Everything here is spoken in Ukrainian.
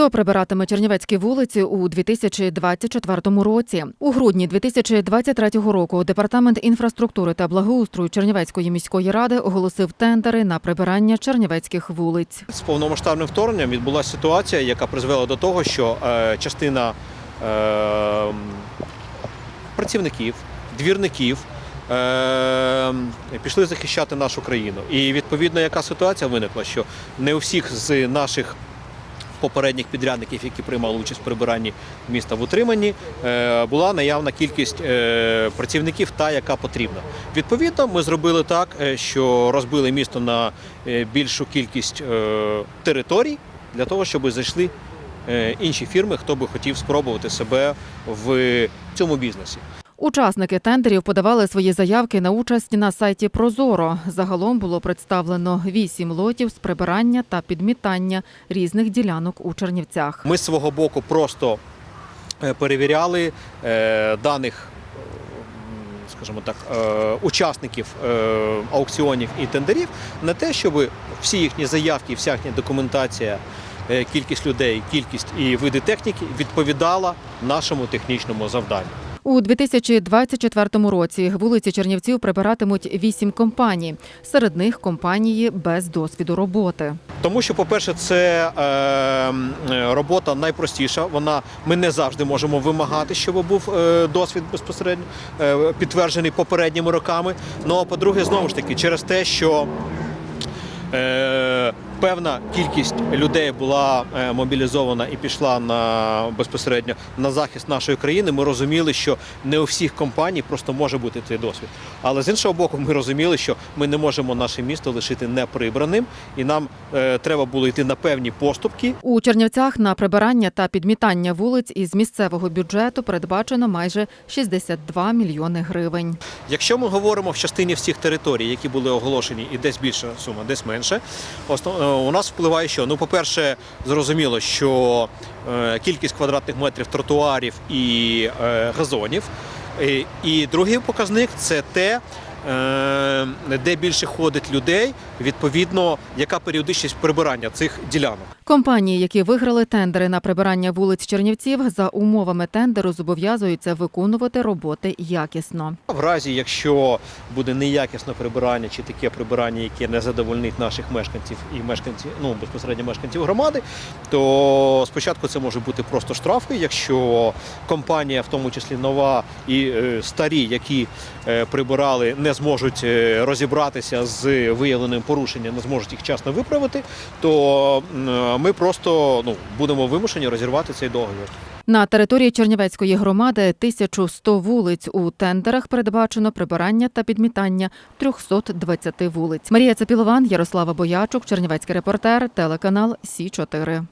Хто прибиратиме Чернівецькі вулиці у 2024 році? У грудні 2023 року департамент інфраструктури та благоустрою Чернівецької міської ради оголосив тендери на прибирання чернівецьких вулиць. З повномасштабним вторгненням відбулася ситуація, яка призвела до того, що е, частина е, працівників, двірників е, пішли захищати нашу країну. І відповідно, яка ситуація виникла, що не у всіх з наших попередніх підрядників, які приймали участь в прибиранні міста в утриманні, е, була наявна кількість е, працівників, та яка потрібна. Відповідно, ми зробили так, е, що розбили місто на більшу кількість територій для того, щоб зайшли інші фірми, хто би хотів спробувати себе в цьому бізнесі. Учасники тендерів подавали свої заявки на участь на сайті Прозоро. Загалом було представлено вісім лотів з прибирання та підмітання різних ділянок у Чернівцях. Ми з свого боку просто е, перевіряли е, даних, скажімо так, е, учасників аукціонів і тендерів на те, щоб всі їхні заявки, вся їхня документація, кількість людей, кількість і види техніки відповідала нашому технічному завданню. У 2024 році вулиці Чернівців прибиратимуть вісім компаній. Серед них компанії без досвіду роботи. Тому що, по-перше, це е, робота найпростіша. Вона ми не завжди можемо вимагати, щоб був е, досвід безпосередньо е, підтверджений попередніми роками. Ну а по-друге, знову ж таки, через те, що е, певна кількість людей була е, мобілізована і пішла на безпосередньо на захист нашої країни. Ми розуміли, що не у всіх компаній просто може бути цей досвід. Але з іншого боку, ми розуміли, що ми не можемо наше місто лишити неприбраним, і нам е, треба було йти на певні поступки. У Чернівцях на прибирання та підмітання вулиць із місцевого бюджету передбачено майже 62 мільйони гривень. Якщо ми говоримо в частині всіх територій, які були оголошені, і десь більша сума, десь менше, основ- е, у нас впливає що? Ну, по-перше, зрозуміло, що е, кількість квадратних метрів тротуарів і е, газонів. І, другий показник це те, де більше ходить людей, відповідно, яка періодичність прибирання цих ділянок. Компанії, які виграли тендери на прибирання вулиць Чернівців, за умовами тендеру зобов'язуються виконувати роботи якісно. В разі, якщо буде неякісне прибирання чи таке прибирання, яке не задовольнить наших мешканців і мешканців, ну безпосередньо мешканців громади, то спочатку це може бути просто штрафи. Якщо компанія, в тому числі нова і е, старі, які е, прибирали, не зможуть е, розібратися з виявленим порушенням, не зможуть їх вчасно виправити, то ми просто ну будемо вимушені розірвати цей договір. На території Чернівецької громади 1100 вулиць у тендерах передбачено прибирання та підмітання 320 вулиць. Марія Цепілован, Ярослава Боячук, Чернівецький репортер, телеканал Сі 4